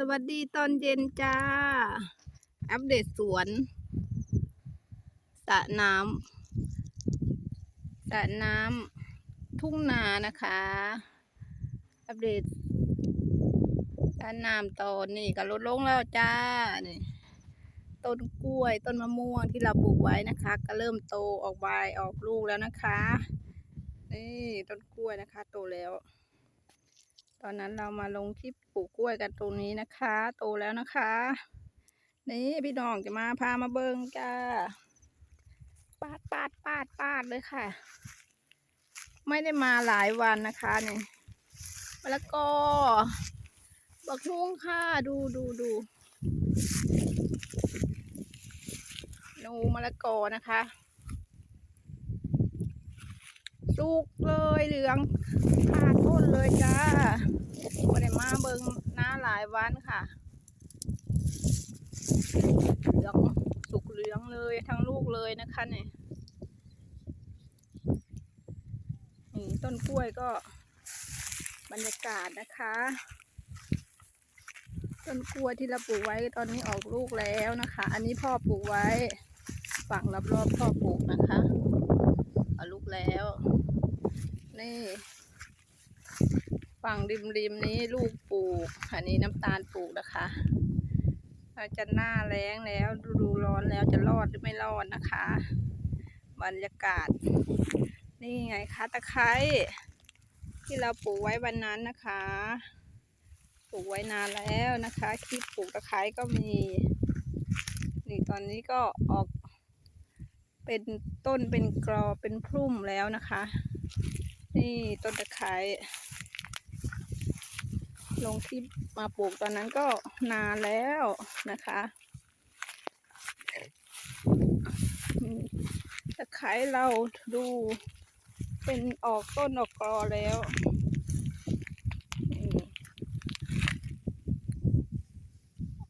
สวัสดีตอนเย็นจ้า อัปเดตสวนสระน้ำสระน้ำทุ่งนานะคะ อัปเดตสระน้ำตอนนี้ก็ลดลงแล้วจ้านี่ต้นกล้วยต้นมะม่วงที่เราปลูกไว้นะคะ ก็เริ่มโตออกใบออกลูกแล้วนะคะ นี่ต้นกล้วยนะคะ โตแล้ว ตอนนั้นเรามาลงคลิปปลูกกล้วยกันตรงนี้นะคะ โตแล้วนะคะ นี่พี่น้องจะมาพามาเบิงจ้าปาดปาดปาดปาดเลยค่ะ ไม่ได้มาหลายวันนะคะนี่มะละกอบักฮุ้งค่ะดูดูดูนูมะละกอนะคะสุกเลยเหลืองขาดต้นเลยจ้าไม่ได้มาเบิงหน้าหลาย วันค่ะเหลืองสุกเหลืองเลยทั้งลูกเลยนะคะเนี่ยนี่ต้นกล้วยก็บรรยากาศนะคะ ต้นกล้วยที่เราปลูกไว้ตอนนี้ออกลูกแล้วนะคะ อันนี้พ่อปลูกไว้ฝั่งรอบๆพ่อปลูกนะคะเอาลูกแล้ว นี่ ฝั่งริมริมๆนี้ลูกปลูก อันนี้น้ำตาลปลูกนะคะเราจะหน้าแล้งแล้วดูร้อนแล้วจะรอดหรือไม่รอดนะคะ บรรยากาศ นี่ไงคะตะไคร้ที่เราปลูกไว้วันนั้นนะคะ ปลูกไว้นานแล้วนะคะคลิปปลูกตะไคร้ก็มี นี่ตอนนี้ก็ออก เป็นต้นเป็นกรอเป็นพุ่มแล้วนะคะ นี่ต้นตะไคร้ ลงที่มาปลูกตอนนั้นก็นานแล้วนะคะตะไคร้เราดูเป็นออกต้นออกกรอแล้วนี่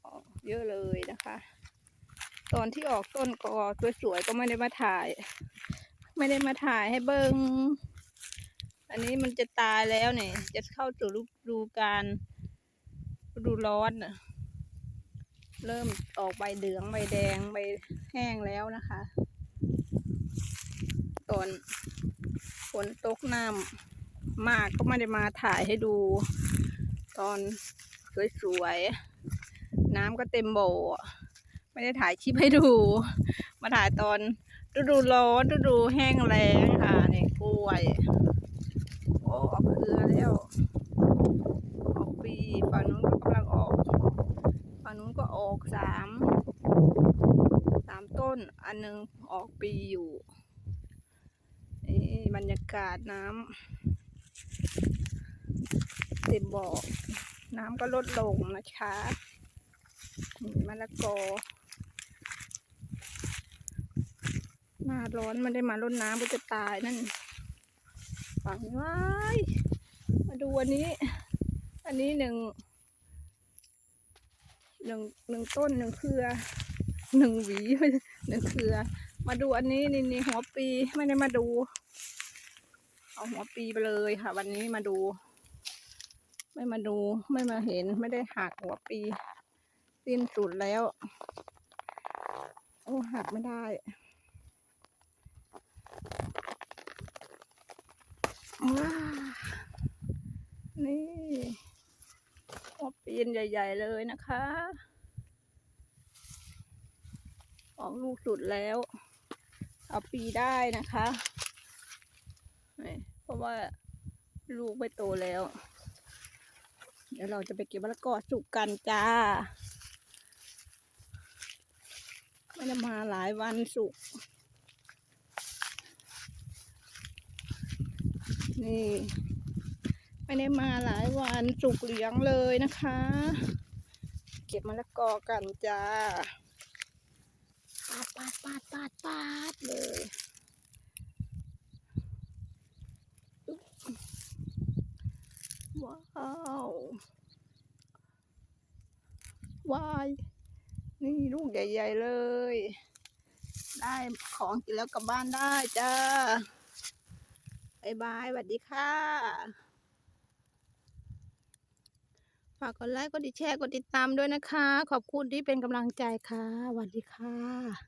อเยอะเลยนะคะ ตอนที่ออกต้นกอสวยๆก็ไม่ได้มาถ่าย ไม่ได้มาถ่ายให้เบิ้ง อันนี้มันจะตายแล้วเนี่ย จะเข้าสู่ฤดูการฤดูร้อนน่ะเริ่มออกใบเหลืองใบแดงใบแห้งแล้วนะคะตอนฝนตกน้ำมากก็ไม่ได้มาถ่ายให้ดู ตอนสวยๆน้ำก็เต็มโบะไม่ได้ถ่ายคลิปให้ดู มาถ่ายตอนฤดูร้อนฤดูแห้งแล้งค่ะนี่กล้วย โอ้ออกเครือแล้ว ออกปีฝั่งนู้นก็กำลังออกฝั่งนู้นก็ออกสามสามต้น อันหนึงออกปีอยู่นี่บรรยากาศน้ำเต็มบ่อน้ำก็ลดลงนะคะนี่มะละกอหน้าร้อนมันได้มารดน้ำก็จะตายนั่น ฝังไว้มาดูอันนี้ อันนี้หนึ่งหนึ่งหนึ่งต้นหนึ่งเครือหนึ่งหวีหนึ่งเครือ มาดูอันนี้นี่นี่หัวปีไม่ได้มาดู เอาหัวปีไปเลยค่ะ วันนี้มาดู ไม่มาดูไม่มาเห็นไม่ได้หักหัวปีสิ้นสุดแล้ว โอ้หักไม่ได้ ว้านี่หัวปีนใหญ่ ๆ เลยนะคะ ออกลูกสุดแล้ว เอาปีได้นะคะเพราะว่าลูกไม่โตแล้ว เดี๋ยวเราจะไปเก็บมะละกอสุกกันจ้าไม่ได้มาหลายวันสุก นี่ ไม่ได้มาหลายวันสุกเหลืองเลยนะคะ เก็บมะละกอกันจ้าปาดปาดปาดปาดปาดเลยว้าววายนี่ลูกใหญ่ ๆ เลย ได้ของกินแล้วกลับบ้านได้จ้าายบายสวัสดีค่ะ ฝากกดไลค์กดแชร์ กดติดตามด้วยนะคะ ขอบคุณที่เป็นกำลังใจค่ะสวัสดีค่ะ